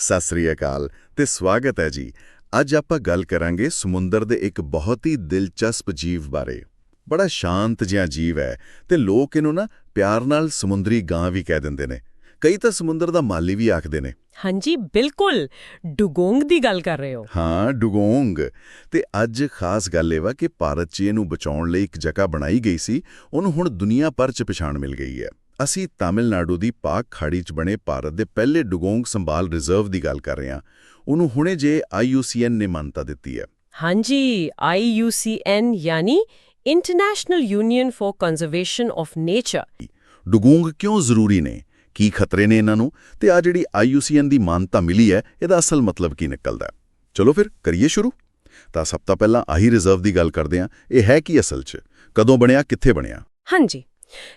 ਸਤਿ ਸ੍ਰੀ ਅਕਾਲ ਤੇ ਸਵਾਗਤ ਹੈ ਜੀ। ਅੱਜ ਆਪਾਂ ਗੱਲ ਕਰਾਂਗੇ ਸਮੁੰਦਰ ਦੇ ਇੱਕ ਬਹੁਤ ਹੀ ਦਿਲਚਸਪ ਜੀਵ ਬਾਰੇ। ਬੜਾ ਸ਼ਾਂਤ ਜਿਹਾ ਜੀਵ ਹੈ ਤੇ ਲੋਕ ਇਹਨੂੰ ਨਾ ਪਿਆਰ ਨਾਲ ਸਮੁੰਦਰੀ ਗਾਂ ਵੀ ਕਹਿ ਦਿੰਦੇ ਨੇ। ਕਈ ਤਾਂ ਸਮੁੰਦਰ ਦਾ ਮਾਲੀ ਵੀ ਆਖਦੇ ਨੇ। ਹਾਂਜੀ ਬਿਲਕੁਲ। ਡੁਗੋਂਗ ਦੀ ਗੱਲ ਕਰ ਰਹੇ ਹੋ। ਹਾਂ ਡੁਗੋਂਗ। ਤੇ ਅੱਜ ਖਾਸ ਗੱਲ ਇਹ ਵਾ ਕਿ ਭਾਰਤ 'ਚ ਇਹਨੂੰ ਬਚਾਉਣ ਲਈ ਇੱਕ ਜਗ੍ਹਾ ਬਣਾਈ ਗਈ ਸੀ। ਉਹਨੂੰ ਹੁਣ ਦੁਨੀਆ ਭਰ 'ਚ ਪਛਾਣ ਮਿਲ ਗਈ ਹੈ। ਅਸੀਂ ਤਾਮਿਲਨਾਡੂ ਦੀ ਪਾਕ ਖਾੜੀ 'ਚ ਬਣੇ ਭਾਰਤ ਦੇ ਪਹਿਲੇ ਡੁਗੋਂਗ ਸੰਭਾਲ ਰਿਜ਼ਰਵ ਦੀ ਗੱਲ ਕਰ ਰਹੇ ਹਾਂ। ਉਹਨੂੰ ਹੁਣੇ ਜੇ IUCN ਨੇ ਮਾਨਤਾ ਦਿੱਤੀ ਹੈ। ਹਾਂਜੀ IUCN ਯਾਨੀ international union for conservation of nature dugong ਕਿਉਂ ਜ਼ਰੂਰੀ ਨੇ? ਕੀ ਖਤਰੇ ਨੇ ਇਹਨਾਂ ਨੂੰ? ਤੇ ਆ ਜਿਹੜੀ IUCN ਦੀ ਮਾਨਤਾ ਮਿਲੀ ਹੈ ਇਹਦਾ ਅਸਲ ਮਤਲਬ ਕੀ ਨਿਕਲਦਾ? ਚਲੋ ਫਿਰ ਕਰੀਏ ਸ਼ੁਰੂ। ਤਾਂ ਸਭ ਤੋਂ ਪਹਿਲਾਂ ਆਹੀ ਰਿਜ਼ਰਵ ਦੀ ਗੱਲ ਕਰਦੇ ਹਾਂ। ਇਹ ਹੈ ਕੀ ਅਸਲ 'ਚ? ਕਦੋਂ ਬਣਿਆ ਕਿੱਥੇ ਬਣਿਆ? ਹਾਂਜੀ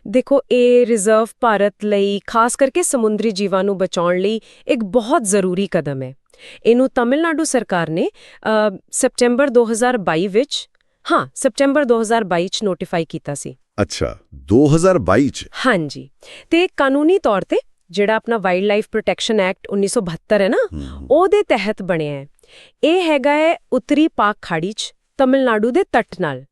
ਦੇਖੋ ਇਹ ਰਿਜ਼ਰਵ ਭਾਰਤ ਲਈ ਖਾਸ ਕਰਕੇ ਸਮੁੰਦਰੀ ਜੀਵਾਂ ਨੂੰ ਬਚਾਉਣ ਲਈ ਇੱਕ ਬਹੁਤ ਜ਼ਰੂਰੀ ਕਦਮ ਹੈ। ਇਹਨੂੰ ਤਮਿਲਨਾਡੂ ਸਰਕਾਰ ਨੇ ਸਪਟੈਂਬਰ 2022 ਵਿੱਚ ਹਾਂ ਸਪਟੈਂਬਰ 2022 ਚ ਨੋਟੀਫਾਈ ਕੀਤਾ ਸੀ। ਅੱਛਾ 2022 ਚ? ਹਾਂਜੀ। ਤੇ ਕਾਨੂੰਨੀ ਤੌਰ ਤੇ ਜਿਹੜਾ ਆਪਣਾ ਵਾਈਲਡ ਲਾਈਫ ਪ੍ਰੋਟੈਕਸ਼ਨ ਐਕਟ 1972 ਹੈ ਨਾ ਉਹਦੇ ਤਹਿਤ ਬਣਿਆ ਹੈ। ਇਹ ਹੈਗਾ ਹੈ ਉੱਤਰੀ ਪਾਕ ਖਾੜੀ ਚ ਤਮਿਲਨਾਡੂ ਦੇ ਤੱਟ ਨਾਲ।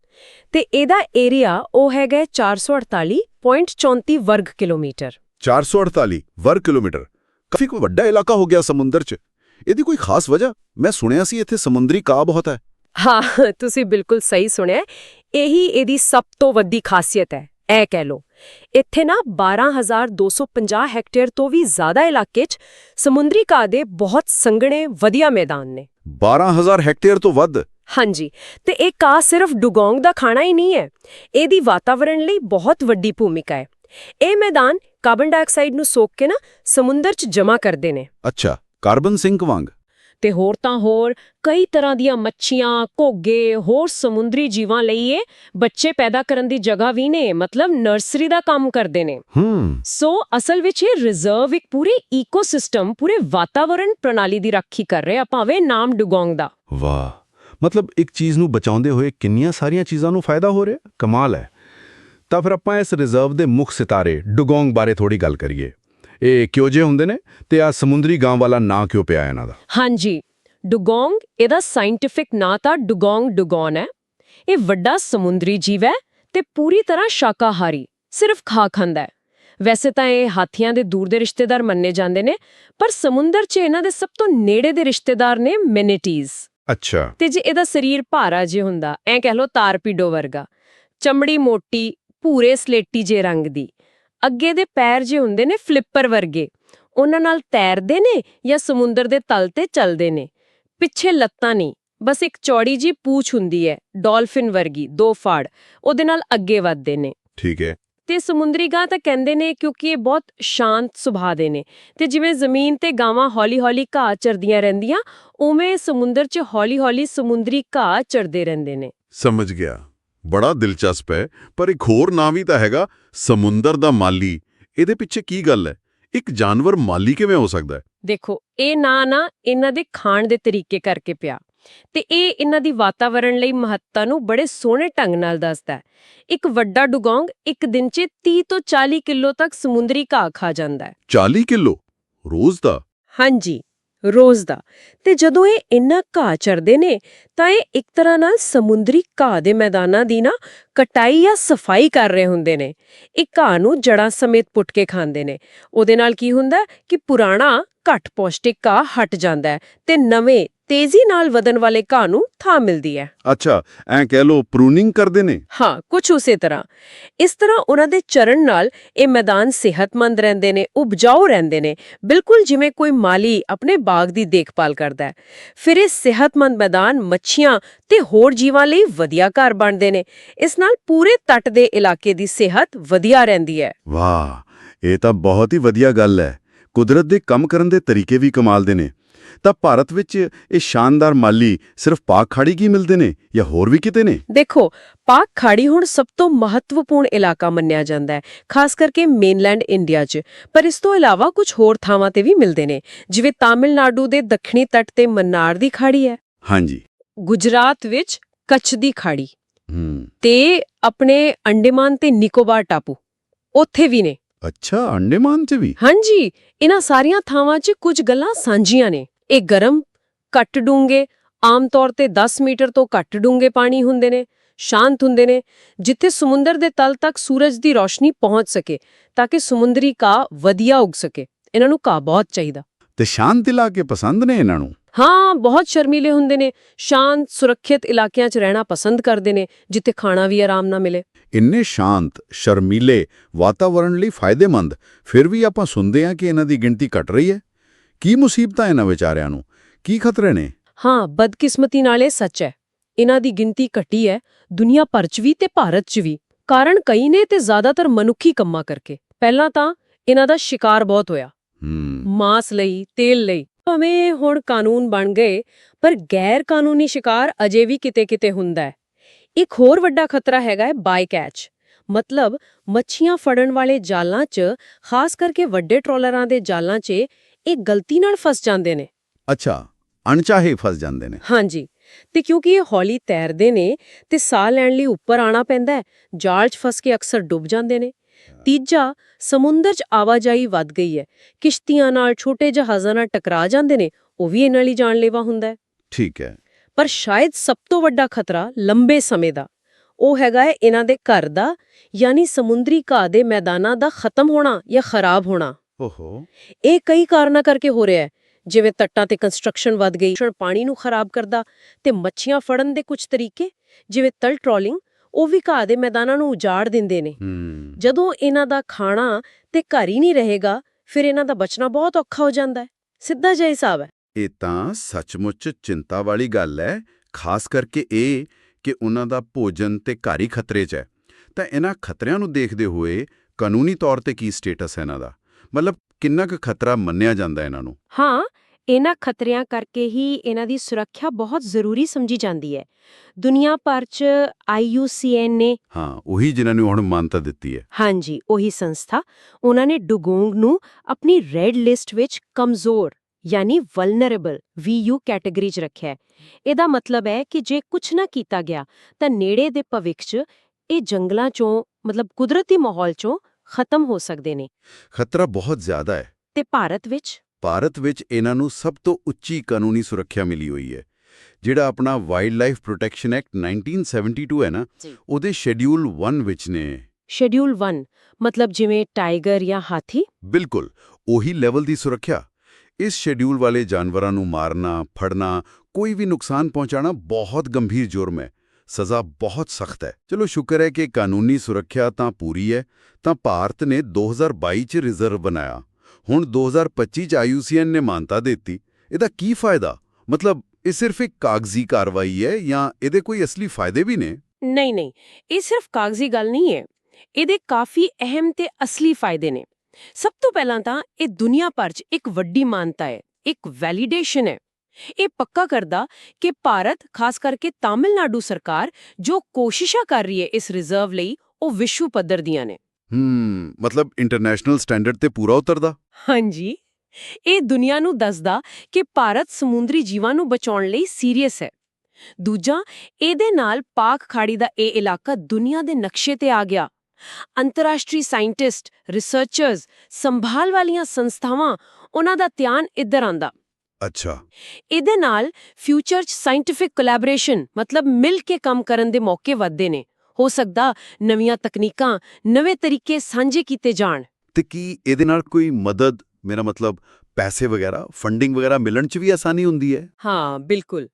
ਤੇ ਇਹਦਾ ਏਰੀਆ ਉਹ ਹੈਗਾ ਹੈ 448.34 ਵਰਗ ਕਿਲੋਮੀਟਰ। 448 ਵਰਗ ਕਿਲੋਮੀਟਰ। ਕਾਫੀ ਕੋਈ ਵੱਡਾ ਇਲਾਕਾ ਹੋ ਗਿਆ ਸਮੁੰਦਰ 'ਚ। ਇਹਦੀ ਕੋਈ ਖਾਸ ਵਜ੍ਹਾ? ਮੈਂ ਸੁਣਿਆ ਸੀ ਇੱਥੇ ਸਮੁੰਦਰੀ ਕਾਹ ਬਹੁਤ ਹੈ। ਹਾਂ ਤੁਸੀਂ ਬਿਲਕੁਲ ਸਹੀ ਸੁਣਿਆ ਹੈ। ਇਹੀ ਇਹਦੀ ਸਭ ਤੋਂ ਵੱਡੀ ਖਾਸੀਅਤ ਹੈ। ਇਹ ਕਹਿ ਲਓ ਇੱਥੇ ਨਾ 12250 ਹੈਕਟੇਅਰ ਤੋਂ ਵੀ ਜ਼ਿਆਦਾ ਇਲਾਕੇ 'ਚ ਸਮੁੰਦਰੀ ਘਾਹ ਦੇ ਬਹੁਤ ਸੰਘਣੇ ਵਧੀਆ ਮੈਦਾਨ ਨੇ। 12000 ਹੈਕਟੇਅਰ ਤੋਂ ਵੱਧ? ਹਾਂਜੀ ਤੇ ਇਹ ਘਾਹ ਸਿਰਫ ਡੁਗੋਂਗ ਦਾ ਖਾਣਾ ਹੀ ਨਹੀਂ ਹੈ। ਇਹਦੀ ਵਾਤਾਵਰਣ ਲਈ ਬਹੁਤ ਵੱਡੀ ਭੂਮਿਕਾ ਹੈ। ਇਹ ਮੈਦਾਨ ਕਾਰਬਨ ਡਾਈਆਕਸਾਈਡ ਨੂੰ ਸੋਖ ਕੇ ਨਾ ਸਮੁੰਦਰ 'ਚ ਜਮ੍ਹਾਂ ਕਰਦੇ ਨੇ। ਅੱਛਾ ਕਾਰਬਨ ਸਿੰਕ ਵਾਂਗ। ਤੇ ਹੋਰ ਤਾਂ ਹੋਰ ਕਈ ਤਰ੍ਹਾਂ ਦੀਆਂ ਮੱਛੀਆਂ ਘੋਗੇ ਹੋਰ ਸਮੁੰਦਰੀ ਜੀਵਾਂ ਲਈ ਇਹ ਬੱਚੇ ਪੈਦਾ ਕਰਨ ਦੀ ਜਗ੍ਹਾ ਵੀ ਨੇ ਮਤਲਬ ਨਰਸਰੀ ਦਾ ਕੰਮ ਕਰਦੇ ਨੇ। ਹੂੰ। ਸੋ ਅਸਲ ਵਿੱਚ ਇਹ ਰਿਜ਼ਰਵ ਇੱਕ ਪੂਰੇ ਈਕੋਸਿਸਟਮ ਪੂਰੇ ਵਾਤਾਵਰਣ ਪ੍ਰਣਾਲੀ ਦੀ ਰਾਖੀ ਕਰ ਰਿਹਾ ਭਾਵੇਂ ਨਾਮ ਡੁਗੋਂਗ ਦਾ। ਵਾਹ। ਮਤਲਬ ਇੱਕ ਚੀਜ਼ ਨੂੰ ਬਚਾਉਂਦੇ ਹੋਏ ਕਿੰਨੀਆਂ ਸਾਰੀਆਂ ਚੀਜ਼ਾਂ ਨੂੰ ਫਾਇਦਾ ਹੋ ਰਿਹਾ? ਕਮਾਲ ਹੈ। ਤਾਂ ਫਿਰ ਆਪਾਂ ਇਸ ਰਿਜ਼ਰਵ ਦੇ ਮੁੱਖ ਸਿਤਾਰੇ, ਡੁਗੋਂਗ ਬਾਰੇ ਥੋੜੀ ਗੱਲ ਕਰੀਏ। ਇਹ ਕਿਉਂ ਜੇ ਹੁੰਦੇ ਨੇ ਤੇ ਆ ਸਮੁੰਦਰੀ ਗਾਂ ਵਾਲਾ ਨਾਂ ਕਿਉਂ ਪਿਆ ਇਹਨਾਂ ਦਾ? ਹਾਂਜੀ। ਡੁਗੋਂਗ, ਇਹਦਾ ਸਾਇੰਟਿਫਿਕ ਨਾਂ ਤਾਂ ਡੁਗੋਂਗ ਡੁਗੋਨ ਹੈ। ਇਹ ਵੱਡਾ ਸਮੁੰਦਰੀ ਜੀਵ ਹੈ ਤੇ ਪੂਰੀ ਤਰ੍ਹਾਂ ਸ਼ਾਕਾਹਾਰੀ, ਸਿਰਫ ਖਾ ਖਾਂਦਾ ਹੈ। ਵੈਸੇ ਤਾਂ ਇਹ ਹਾਥੀਆਂ ਦੇ ਦੂਰ ਦੇ ਰਿਸ਼ਤੇਦਾਰ ਮੰਨੇ ਜਾਂਦੇ ਨੇ, ਪਰ ਸਮੁੰਦਰ 'ਚ ਇਹਨਾਂ ਦੇ ਸਭ ਤੋਂ ਨੇੜੇ ਦੇ ਰਿਸ਼ਤੇਦਾਰ ਨੇ ਮੈਨੇਟੀਜ਼। ਅੱਛਾ। ਤੇ ਜੇ ਇਹਦਾ ਸਰੀਰ ਭਾਰਾ ਜੇ ਹੁੰਦਾ ਐ ਕਹਿ ਲੋ ਤਾਰਪੀਡੋ ਵਰਗਾ ਚਮੜੀ ਮੋਟੀ ਭੂਰੇ ਸਲੇਟੀ ਜੇ ਰੰਗ ਦੀ ਅੱਗੇ ਦੇ ਪੈਰ ਜੇ ਹੁੰਦੇ ਨੇ ਫਲਿੱਪਰ ਵਰਗੇ ਉਹਨਾਂ ਨਾਲ ਤੈਰਦੇ ਨੇ ਜਾਂ ਸਮੁੰਦਰ ਦੇ ਤਲ ਤੇ ਚੱਲਦੇ ਨੇ? ਪਿੱਛੇ ਲੱਤਾਂ ਨਹੀਂ ਬਸ ਇੱਕ ਚੌੜੀ ਜੀ ਪੂਛ ਹੁੰਦੀ ਹੈ ਡਾਲਫਿਨ ਵਰਗੀ ਦੋ ਫਾੜ ਉਹਦੇ ਨਾਲ ਅੱਗੇ ਵੱਧਦੇ ਨੇ। ਠੀਕ ਹੈ। ਤੇ ਸਮੁੰਦਰੀ ਗਾਂ ਤਾਂ ਕਹਿੰਦੇ ਨੇ ਕਿਉਂਕਿ ਇਹ ਬਹੁਤ ਸ਼ਾਂਤ ਸੁਭਾਅ ਦੇ ਨੇ। ਤੇ ਜਿਵੇਂ ਜ਼ਮੀਨ ਤੇ ਗਾਵਾਂ ਹੌਲੀ-ਹੌਲੀ ਘਾਹ ਚਰਦੀਆਂ ਰਹਿੰਦੀਆਂ ਉਵੇਂ ਸਮੁੰਦਰ 'ਚ ਹੌਲੀ-ਹੌਲੀ ਸਮੁੰਦਰੀ ਘਾਹ ਚਰਦੇ ਰਹਿੰਦੇ ਨੇ। ਸਮਝ ਗਿਆ। ਬੜਾ ਦਿਲਚਸਪ ਹੈ ਪਰ ਇੱਕ ਹੋਰ ਨਾਂ ਵੀ ਤਾਂ ਹੈਗਾ ਸਮੁੰਦਰ ਦਾ ਮਾਲੀ। ਇਹਦੇ ਪਿੱਛੇ ਕੀ ਗੱਲ ਹੈ? ਇੱਕ ਜਾਨਵਰ ਮਾਲੀ ਕਿਵੇਂ ਹੋ ਸਕਦਾ ਹੈ? ਦੇਖੋ ਇਹ ਨਾਂ ਨਾ ਇਹਨਾਂ ਦੇ ਖਾਣ ਦੇ ਤਰੀਕੇ ਕਰਕੇ ਪਿਆ। ਤੇ ਇਹ ਇਹਨਾਂ ਦੀ ਵਾਤਾਵਰਣ ਲਈ ਮਹੱਤਤਾ ਨੂੰ ਬੜੇ ਸੋਹਣੇ ਢੰਗ ਨਾਲ ਦੱਸਦਾ ਹੈ। ਇੱਕ ਵੱਡਾ ਡੁਗੋਂਗ ਇੱਕ ਦਿਨ 'ਚ 30 ਤੋਂ 40 ਕਿਲੋ ਤੱਕ ਸਮੁੰਦਰੀ ਘਾਹ ਖਾ ਜਾਂਦਾ ਹੈ। 40 ਕਿਲੋ? ਰੋਜ਼ ਦਾ? ਹਾਂਜੀ ਰੋਜ਼ ਦਾ। ਤੇ ਜਦੋਂ ਇਹ ਇੰਨਾ ਘਾਹ ਚਰਦੇ ਨੇ ਤਾਂ ਇਹ ਇੱਕ ਤਰ੍ਹਾਂ ਨਾਲ ਸਮੁੰਦਰੀ ਘਾਹ ਦੇ ਮੈਦਾਨਾਂ ਦੀ ਨਾ ਕਟਾਈ ਜਾਂ ਸਫ਼ਾਈ ਕਰ ਰਹੇ ਹੁੰਦੇ ਨੇ। ਇਹ ਘਾਹ ਨੂੰ ਜੜਾਂ ਸਮੇਤ ਪੁੱਟ ਕੇ ਖਾਂਦੇ ਨੇ। ਉਹਦੇ ਨਾਲ ਕੀ ਹੁੰਦਾ ਕਿ ਪੁਰਾਣਾ ਘੱਟ ਪੌਸ਼ਟਿਕ ਘਾਹ ਹਟ ਜਾਂਦਾ ਤੇ ਨਵੇਂ ਤੇਜ਼ੀ ਨਾਲ ਵਧਣ ਵਾਲੇ ਘਾਹ ਨੂੰ ਥਾਂ ਮਿਲਦੀ ਹੈ। ਅੱਛਾ ਐਂ ਕਹਿ ਲੋ ਪ੍ਰੂਨਿੰਗ ਕਰਦੇ ਨੇ? ਹਾਂ ਕੁਝ ਉਸੇ ਤਰ੍ਹਾਂ। ਇਸ ਤਰ੍ਹਾਂ ਉਹਨਾਂ ਦੇ ਚਰਨ ਨਾਲ ਇਹ ਮੈਦਾਨ ਸਿਹਤਮੰਦ ਰਹਿੰਦੇ ਨੇ ਉਪਜਾਊ ਰਹਿੰਦੇ ਨੇ। ਬਿਲਕੁਲ ਜਿਵੇਂ ਕੋਈ ਮਾਲੀ ਆਪਣੇ ਬਾਗ ਦੀ ਦੇਖਭਾਲ ਕਰਦਾ ਹੈ। ਫਿਰ ਇਹ ਸਿਹਤਮੰਦ ਮੈਦਾਨ ਮੱਛੀਆਂ ਤੇ ਹੋਰ ਜੀਵਾਂ ਲਈ ਵਧੀਆ ਘਰ ਬਣਦੇ ਨੇ। ਇਸ ਨਾਲ ਪੂਰੇ ਤੱਟ ਦੇ ਇਲਾਕੇ ਦੀ ਸਿਹਤ ਵਧੀਆ ਰਹਿੰਦੀ ਹੈ। ਵਾਹ ਇਹ ਤਾਂ ਬਹੁਤ ਹੀ ਵਧੀਆ ਗੱਲ ਹੈ। ਕੁਦਰਤ ਦੇ ਕੰਮ ਕਰਨ ਦੇ ਤਰੀਕੇ ਵੀ ਕਮਾਲ ਦੇ ਨੇ। ਤਾਂ ਭਾਰਤ ਵਿੱਚ ਇਹ ਸ਼ਾਨਦਾਰ ਮਾਲੀ ਸਿਰਫ ਪਾਕ ਖਾੜੀ ਕੀ ਮਿਲਦੇ ਨੇ ਜਾਂ ਹੋਰ ਵੀ ਕਿਤੇ ਨੇ? ਦੇਖੋ ਪਾਕ ਖਾੜੀ ਹੁਣ ਸਭ ਤੋਂ ਮਹੱਤਵਪੂਰਨ ਇਲਾਕਾ ਮੰਨਿਆ ਜਾਂਦਾ ਹੈ ਖਾਸ ਕਰਕੇ ਮੇਨਲੈਂਡ ਇੰਡੀਆ 'ਚ। ਪਰ ਇਸ ਤੋਂ ਇਲਾਵਾ ਕੁਝ ਹੋਰ ਥਾਵਾਂ ਤੇ ਵੀ ਮਿਲਦੇ ਨੇ ਜਿਵੇਂ ਤਾਮਿਲਨਾਡੂ ਦੇ ਦੱਖਣੀ ਤੱਟ ਤੇ ਮன்னாਰ ਦੀ ਖਾੜੀ ਹੈ। ਹਾਂਜੀ। ਗੁਜਰਾਤ ਵਿੱਚ ਕੱਛ ਦੀ ਖਾੜੀ। ਹੂੰ। ਤੇ ਆਪਣੇ ਅੰਡੇਮਾਨ ਤੇ ਨਿਕੋਬਾਰ ਟਾਪੂ ਉੱਥੇ ਵੀ ਨੇ। ਅੱਛਾ ਅੰਡੇਮਾਨ 'ਚ ਵੀ? ਹਾਂਜੀ ਇਹਨਾਂ ਸਾਰੀਆਂ ਥਾਵਾਂ 'ਚ ਕੁਝ ਗੱਲਾਂ ਸਾਂਝੀਆਂ ਨੇ। ਇਹ ਗਰਮ ਘੱਟ ਡੂੰਘੇ ਆਮ ਤੌਰ ਤੇ 10 ਮੀਟਰ ਤੋਂ ਘੱਟ ਡੂੰਘੇ ਪਾਣੀ ਹੁੰਦੇ ਨੇ ਸ਼ਾਂਤ ਹੁੰਦੇ ਨੇ ਜਿੱਥੇ ਸਮੁੰਦਰ ਦੇ ਤਲ ਤੱਕ ਸੂਰਜ ਦੀ ਰੋਸ਼ਨੀ ਪਹੁੰਚ ਸਕੇ ਤਾਂ ਕਿ ਸਮੁੰਦਰੀ ਘਾਹ ਵਧੀਆ ਉੱਗ ਸਕੇ। ਇਹਨਾਂ ਨੂੰ ਘਾਹ ਬਹੁਤ ਚਾਹੀਦਾ। ਤੇ ਸ਼ਾਂਤ ਇਲਾਕੇ ਪਸੰਦ ਨੇ ਇਹਨਾਂ ਨੂੰ? ਹਾਂ ਬਹੁਤ ਸ਼ਰਮੀਲੇ ਹੁੰਦੇ ਨੇ। ਸ਼ਾਂਤ ਸੁਰੱਖਿਅਤ ਇਲਾਕਿਆਂ 'ਚ ਰਹਿਣਾ ਪਸੰਦ ਕਰਦੇ ਨੇ ਜਿੱਥੇ ਖਾਣਾ ਵੀ ਆਰਾਮ ਨਾਲ ਮਿਲੇ। ਇੰਨੇ ਸ਼ਾਂਤ ਸ਼ਰਮੀਲੇ ਵਾਤਾਵਰਣ ਲਈ ਫਾਇਦੇਮੰਦ ਫਿਰ ਵੀ ਆਪਾਂ ਸੁਣਦੇ ਹਾਂ ਕਿ ਇਹਨਾਂ ਦੀ ਗਿਣਤੀ ਘਟ ਰਹੀ ਹੈ। ਕੀ ਮੁਸੀਬਤਾਂ ਇਹਨਾਂ ਵਿਚਾਰਿਆਂ ਨੂੰ? ਕੀ ਖਤਰੇ ਨੇ? ਹਾਂ ਬਦਕਿਸਮਤੀ ਨਾਲ ਇਹ ਸੱਚ ਹੈ। ਇਹਨਾਂ ਦੀ ਗਿਣਤੀ ਘਟੀ ਹੈ ਦੁਨੀਆ ਭਰ 'ਚ ਵੀ ਤੇ ਭਾਰਤ 'ਚ ਵੀ। ਕਾਰਨ ਕਈ ਨੇ ਤੇ ਜ਼ਿਆਦਾਤਰ ਮਨੁੱਖੀ ਕੰਮਾਂ ਕਰਕੇ। ਪਹਿਲਾਂ ਤਾਂ ਇਹਨਾਂ ਦਾ ਸ਼ਿਕਾਰ ਬਹੁਤ ਹੋਇਆ। ਮਾਸ ਲਈ ਤੇਲ ਲਈ। ਭਾਵੇਂ ਹੁਣ ਕਾਨੂੰਨ ਬਣ ਗਏ ਪਰ ਗੈਰ ਕਾਨੂੰਨੀ ਸ਼ਿਕਾਰ ਅਜੇ ਵੀ ਕਿਤੇ-ਕਿਤੇ ਹੁੰਦਾ ਹੈ। ਇੱਕ ਹੋਰ ਵੱਡਾ ਖਤਰਾ ਹੈਗਾ ਹੈ ਬਾਈ ਕੈਚ ਮਤਲਬ ਮੱਛੀਆਂ ਫੜਨ ਵਾਲੇ ਜਾਲਾਂ 'ਚ ਖਾਸ ਕਰਕੇ ਵੱਡੇ ਟਰੋਲਰਾਂ ਦੇ ਜਾਲਾਂ 'ਚ ਇਹ ਗਲਤੀ ਨਾਲ ਫਸ ਜਾਂਦੇ ਨੇ। ਅੱਛਾ ਅਣਚਾਹੇ ਫਸ ਜਾਂਦੇ ਨੇ। ਹਾਂਜੀ ਤੇ ਕਿਉਂਕਿ ਇਹ ਹੌਲੀ ਤੈਰਦੇ ਨੇ ਤੇ ਸਾਹ ਲੈਣ ਲਈ ਉੱਪਰ ਆਣਾ ਪੈਂਦਾ ਹੈ ਜਾਲ 'ਚ ਫਸ ਕੇ ਅਕਸਰ ਡੁੱਬ ਜਾਂਦੇ ਨੇ। ਤੀਜਾ ਸਮੁੰਦਰ 'ਚ ਆਵਾਜਾਈ ਵੱਧ ਗਈ ਹੈ। ਕਿਸ਼ਤੀਆਂ ਨਾਲ ਛੋਟੇ ਜਹਾਜ਼ਾਂ ਨਾਲ ਟਕਰਾ ਜਾਂਦੇ ਨੇ ਉਹ ਵੀ ਇਹਨਾਂ ਲਈ ਜਾਨਲੇਵਾ ਹੁੰਦਾ ਹੈ। ਠੀਕ ਹੈ। ਪਰ ਸ਼ਾਇਦ ਸਭ ਤੋਂ ਵੱਡਾ ਖਤਰਾ ਲੰਬੇ ਸਮੇਂ ਦਾ ਉਹ ਹੈਗਾ ਹੈ ਇਹਨਾਂ ਦੇ ਘਰ ਦਾ ਯਾਨੀ ਸਮੁੰਦਰੀ ਘਾਹ ਦੇ ਮੈਦਾਨਾਂ ਦਾ ਖਤਮ ਹੋਣਾ ਜਾਂ ਖਰਾਬ ਹੋਣਾ। ਓਹੋ। ਇਹ ਕਈ ਕਾਰਨਾਂ ਕਰਕੇ ਹੋ ਰਿਹਾ ਹੈ। ਜਿਵੇਂ ਤੱਟਾਂ ਤੇ ਕੰਸਟਰਕਸ਼ਨ ਵੱਧ ਗਈ ਪਾਣੀ ਨੂੰ ਖਰਾਬ ਕਰਦਾ ਤੇ ਮੱਛੀਆਂ ਫੜਨ ਦੇ ਕੁਝ ਤਰੀਕੇ ਜਿਵੇਂ ਤਲ ਟ੍ਰੋਲਿੰਗ ਉਹ ਵੀ ਘਾਹ ਦੇ ਮੈਦਾਨਾਂ ਨੂੰ ਉਜਾੜ ਦਿੰਦੇ ਨੇ। ਜਦੋਂ ਇਹਨਾਂ ਦਾ ਖਾਣਾ ਤੇ ਘਰ ਹੀ ਨਹੀਂ ਰਹੇਗਾ ਫਿਰ ਇਹਨਾਂ ਦਾ ਬਚਣਾ ਬਹੁਤ ਔਖਾ ਹੋ ਜਾਂਦਾ ਹੈ। ਸਿੱਧਾ ਜਿਹਾ ਹਿਸਾਬ ਹੈ। ਇਹ ਤਾਂ ਸੱਚਮੁੱਚ ਚਿੰਤਾ ਵਾਲੀ ਗੱਲ ਹੈ ਖਾਸ ਕਰਕੇ ਇਹ ਕਿ ਉਹਨਾਂ ਦਾ ਭੋਜਨ ਤੇ ਘਰ ਹੀ ਖਤਰੇ 'ਚ ਹੈ। ਤਾਂ ਇਹਨਾਂ ਖਤਰਿਆਂ ਨੂੰ ਦੇਖਦੇ ਹੋਏ ਕਾਨੂੰਨੀ ਤੌਰ ਤੇ ਕੀ ਸਟੇਟਸ ਹੈ ਇਹਨਾਂ ਦਾ? ਮਤਲਬ ਕਿੰਨਾ ਕੁ ਖਤਰਾ ਮੰਨਿਆ ਜਾਂਦਾ ਇਹਨਾਂ ਨੂੰ? ਹਾਂ ਇਹਨਾਂ ਖਤਰਿਆਂ ਕਰਕੇ ਹੀ ਇਹਨਾਂ ਦੀ ਸੁਰੱਖਿਆ ਬਹੁਤ ਜ਼ਰੂਰੀ ਸਮਝੀ ਜਾਂਦੀ ਹੈ। ਦੁਨੀਆ ਭਰ 'ਚ IUCN ਨੇ ਹਾਂ ਉਹੀ ਜਿਨ੍ਹਾਂ ਨੂੰ ਹੁਣ ਮਾਨਤਾ ਦਿੱਤੀ ਹੈ। ਹਾਂਜੀ ਉਹੀ ਸੰਸਥਾ ਉਹਨਾਂ ਨੇ ਡੁਗੋਂਗ ਨੂੰ ਆਪਣੀ ਰੈੱਡ ਲਿਸਟ ਵਿੱਚ ਕਮਜ਼ੋਰ ਯਾਨੀ ਵਲਨਰੇਬਲ VU ਕੈਟਾਗਰੀ 'ਚ ਰੱਖਿਆ ਹੈ। ਇਹਦਾ ਮਤਲਬ ਹੈ ਕਿ ਜੇ ਕੁਝ ਨਾ ਕੀਤਾ ਗਿਆ ਤਾਂ ਨੇੜੇ ਦੇ ਭਵਿੱਖ 'ਚ ਇਹ ਜੰਗਲਾਂ 'ਚੋਂ ਮਤਲਬ ਕੁਦਰਤੀ ਮਾਹੌਲ 'ਚੋਂ ਖਤਮ ਹੋ ਸਕਦੇ ਨੇ। ਖਤਰਾ ਬਹੁਤ ਜ਼ਿਆਦਾ ਹੈ। ਤੇ ਭਾਰਤ ਵਿੱਚ? ਭਾਰਤ ਵਿੱਚ ਇਹਨਾਂ ਨੂੰ ਸਭ ਤੋਂ ਉੱਚੀ ਕਾਨੂੰਨੀ ਸੁਰੱਖਿਆ ਮਿਲੀ ਹੋਈ ਹੈ। ਜਿਹੜਾ ਆਪਣਾ ਵਾਈਲਡ ਲਾਈਫ ਪ੍ਰੋਟੈਕਸ਼ਨ ਐਕਟ 1972 ਹੈ ਨਾ। ਉਹਦੇ ਸ਼ੈਡਿਊਲ 1 ਵਿੱਚ ਨੇ। ਸ਼ੈਡਿਊਲ 1 ਮਤਲਬ ਜਿਵੇਂ ਟਾਈਗਰ ਜਾਂ ਹਾਥੀ? ਬਿਲਕੁਲ ਉਹੀ ਲੈਵਲ ਦੀ ਸੁਰੱਖਿਆ। ਇਸ ਸ਼ੈਡਿਊਲ ਵਾਲੇ ਜਾਨਵਰਾਂ ਨੂੰ ਮਾਰਨਾ ਫੜਨਾ ਕੋਈ ਵੀ ਨੁਕਸਾਨ ਪਹੁੰਚਾਣਾ ਬਹੁਤ ਗੰਭੀਰ ਜੁਰਮ ਹੈ। ਸਜ਼ਾ ਬਹੁਤ ਸਖਤ ਹੈ। ਚਲੋ, ਸ਼ੁਕਰ ਹੈ ਕਿ ਕਾਨੂੰਨੀ ਸੁਰੱਖਿਆ ਤਾਂ ਪੂਰੀ ਹੈ। ਤਾਂ ਭਾਰਤ ਨੇ 2022 ਚ ਰਿਜ਼ਰਵ ਬਣਾਇਆ। ਹੁਣ 2025 ਚ ਆਈਯੂਸੀਐਨ ਨੇ ਮਾਨਤਾ ਦਿੱਤੀ। ਇਹਦਾ ਕੀ ਫਾਇਦਾ? ਮਤਲਬ, ਇਹ ਸਿਰਫ ਇੱਕ ਕਾਗਜ਼ੀ ਕਾਰਵਾਈ ਹੈ ਜਾਂ ਇਹਦੇ ਕੋਈ ਅਸਲੀ ਫਾਇਦੇ ਵੀ ਨੇ? ਨਹੀਂ ਨਹੀਂ। ਇਹ ਸਿਰਫ ਕਾਗਜ਼ੀ ਗੱਲ ਨਹੀਂ ਹੈ। ਇਹਦੇ ਕਾਫੀ ਅਹਿਮ ਤੇ ਅਸਲੀ ਫਾਇਦੇ ਨੇ। ਸਭ ਤੋਂ ਪਹਿਲਾਂ ਤਾਂ ਇਹ ਦੁਨੀਆ ਭਰ 'ਚ ਇੱਕ ਵੱਡੀ ਮਾਨਤਾ ਹੈ। ਇੱਕ ਵੈਲੀਡੇਸ਼ਨ ਹੈ। ਇਹ ਪੱਕਾ ਕਰਦਾ ਕਿ ਭਾਰਤ ਖਾਸ ਕਰਕੇ ਤਾਮਿਲਨਾਡੂ ਸਰਕਾਰ ਜੋ ਕੋਸ਼ਿਸ਼ਾਂ ਕਰ ਰਹੀ ਹੈ ਇਸ ਰਿਜ਼ਰਵ ਲਈ ਉਹ ਵਿਸ਼ਵ ਪੱਧਰ ਦੀਆਂ ਨੇ। ਹੂੰ ਮਤਲਬ ਇੰਟਰਨੈਸ਼ਨਲ ਸਟੈਂਡਰਡ ਤੇ ਪੂਰਾ ਉਤਰਦਾ? ਹਾਂਜੀ। ਇਹ ਦੁਨੀਆ ਨੂੰ ਦੱਸਦਾ ਕਿ ਭਾਰਤ ਸਮੁੰਦਰੀ ਜੀਵਾਂ ਨੂੰ ਬਚਾਉਣ ਲਈ ਸੀਰੀਅਸ ਹੈ। ਦੂਜਾ ਇਹਦੇ ਨਾਲ ਪਾਕ ਖਾੜੀ ਦਾ ਇਹ ਇਲਾਕਾ ਦੁਨੀਆ ਦੇ ਨਕਸ਼ੇ ਤੇ ਆ ਗਿਆ। ਅੰਤਰਰਾਸ਼ਟਰੀ ਸਾਇੰਟਿਸਟ ਰਿਸਰਚਰਸ ਸੰਭਾਲ ਵਾਲੀਆਂ ਸੰਸਥਾਵਾਂ ਉਹਨਾਂ ਦਾ ਧਿਆਨ ਇੱਧਰ ਆਂਦਾ ਅੱਛਾ। ਇਹਦੇ ਨਾਲ ਫਿਊਚਰ 'ਚ ਸਾਇੰਟਿਫਿਕ ਕੋਲੈਬੋਰੇਸ਼ਨ ਮਤਲਬ ਮਿਲ ਕੇ ਕੰਮ ਕਰਨ ਦੇ ਮੌਕੇ ਵੱਧਦੇ ਨੇ। ਹੋ ਸਕਦਾ ਨਵੀਆਂ ਤਕਨੀਕਾਂ ਨਵੇਂ ਤਰੀਕੇ ਸਾਂਝੇ ਕੀਤੇ ਜਾਣ। ਤੇ ਕੀ ਇਹਦੇ ਨਾਲ ਕੋਈ ਮਦਦ ਮੇਰਾ ਮਤਲਬ ਪੈਸੇ ਵਗੈਰਾ ਫੰਡਿੰਗ ਵਗੈਰਾ ਮਿਲਣ 'ਚ ਵੀ ਆਸਾਨੀ ਹੁੰਦੀ ਹੈ? ਹਾਂ ਬਿਲਕੁਲ।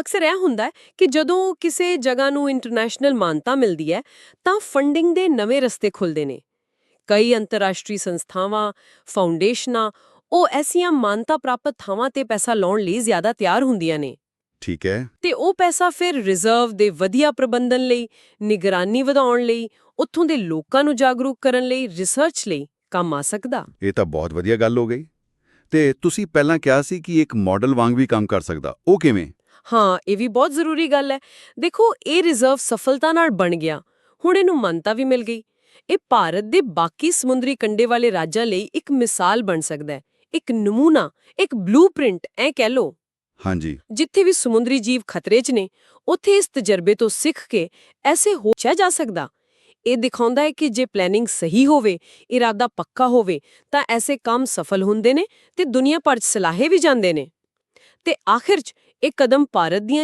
ਅਕਸਰ ਇਹ ਹੁੰਦਾ ਹੈ ਕਿ ਜਦੋਂ ਕਿਸੇ ਜਗ੍ਹਾ ਨੂੰ ਇੰਟਰਨੈਸ਼ਨਲ ਮਾਨਤਾ ਮਿਲਦੀ ਹੈ ਤਾਂ ਫੰਡਿੰਗ ਦੇ ਨਵੇਂ ਰਸਤੇ ਖੁੱਲਦੇ ਨੇ। ਕਈ ਅੰਤਰਰਾਸ਼ਟਰੀ ਸੰਸਥਾਵਾਂ ਫਾਊਂਡੇਸ਼ਨਾਂ ਉਹ ਐਸੀਆਂ ਮਾਨਤਾ ਪ੍ਰਾਪਤ ਥਾਵਾਂ ਤੇ ਪੈਸਾ ਲਾਉਣ ਲਈ ਜ਼ਿਆਦਾ ਤਿਆਰ ਹੁੰਦੀਆਂ ਨੇ। ਠੀਕ ਹੈ। ਤੇ ਉਹ ਪੈਸਾ ਫਿਰ ਰਿਜ਼ਰਵ ਦੇ ਵਧੀਆ ਪ੍ਰਬੰਧਨ ਲਈ ਨਿਗਰਾਨੀ ਵਧਾਉਣ ਲਈ ਉੱਥੋਂ ਦੇ ਲੋਕਾਂ ਨੂੰ ਜਾਗਰੂਕ ਕਰਨ ਲਈ ਰਿਸਰਚ ਲਈ ਕੰਮ ਆ ਸਕਦਾ। ਇਹ ਤਾਂ ਬਹੁਤ ਵਧੀਆ ਗੱਲ ਹੋ ਗਈ। ਤੇ ਤੁਸੀਂ ਪਹਿਲਾਂ ਕਿਹਾ ਸੀ ਕਿ ਇੱਕ ਮਾਡਲ ਵਾਂਗ ਵੀ ਕੰਮ ਕਰ ਸਕਦਾ। ਉਹ ਕਿਵੇਂ? ਹਾਂ ਇਹ ਵੀ ਬਹੁਤ ਜ਼ਰੂਰੀ ਗੱਲ ਹੈ। ਦੇਖੋ ਇਹ ਰਿਜ਼ਰਵ ਸਫਲਤਾ ਨਾਲ ਬਣ ਗਿਆ। ਹੁਣ ਇਹਨੂੰ ਮੰਨਤਾ ਵੀ ਮਿਲ ਗਈ। ਇਹ ਭਾਰਤ ਦੇ ਬਾਕੀ ਸਮੁੰਦਰੀ ਕੰਡੇ ਵਾਲੇ ਰਾਜਾਂ ਲਈ ਇੱਕ ਮਿਸਾਲ ਬਣ ਸਕਦਾ ਹੈ। ਇੱਕ ਨਮੂਨਾ ਇੱਕ ਬਲੂਪ੍ਰਿੰਟ ਐ ਕਹਿ ਲੋ ਹਾਂਜੀ। ਜਿੱਥੇ ਵੀ ਸਮੁੰਦਰੀ ਜੀਵ ਖਤਰੇ 'ਚ ਨੇ ਉੱਥੇ ਇਸ ਤਜਰਬੇ ਤੋਂ ਸਿੱਖ ਕੇ ਐਸੇ ਹੋ ਜਾ ਸਕਦਾ। ਇਹ ਦਿਖਾਉਂਦਾ ਹੈ ਕਿ ਜੇ ਪਲੈਨਿੰਗ ਸਹੀ ਹੋਵੇ ਇਰਾਦਾ ਪੱਕਾ ਹੋਵੇ ਤਾਂ ਐਸੇ ਕੰਮ ਸਫਲ ਹੁੰਦੇ ਨੇ ਤੇ ਦੁਨੀਆ ਭਰ 'ਚ ਸਲਾਹੇ ਵੀ ਜਾਂਦੇ ਨੇ। ਤੇ ਆਖਿਰ 'ਚ ਇਹ ਕਦਮ ਭਾਰਤ ਦੀਆਂ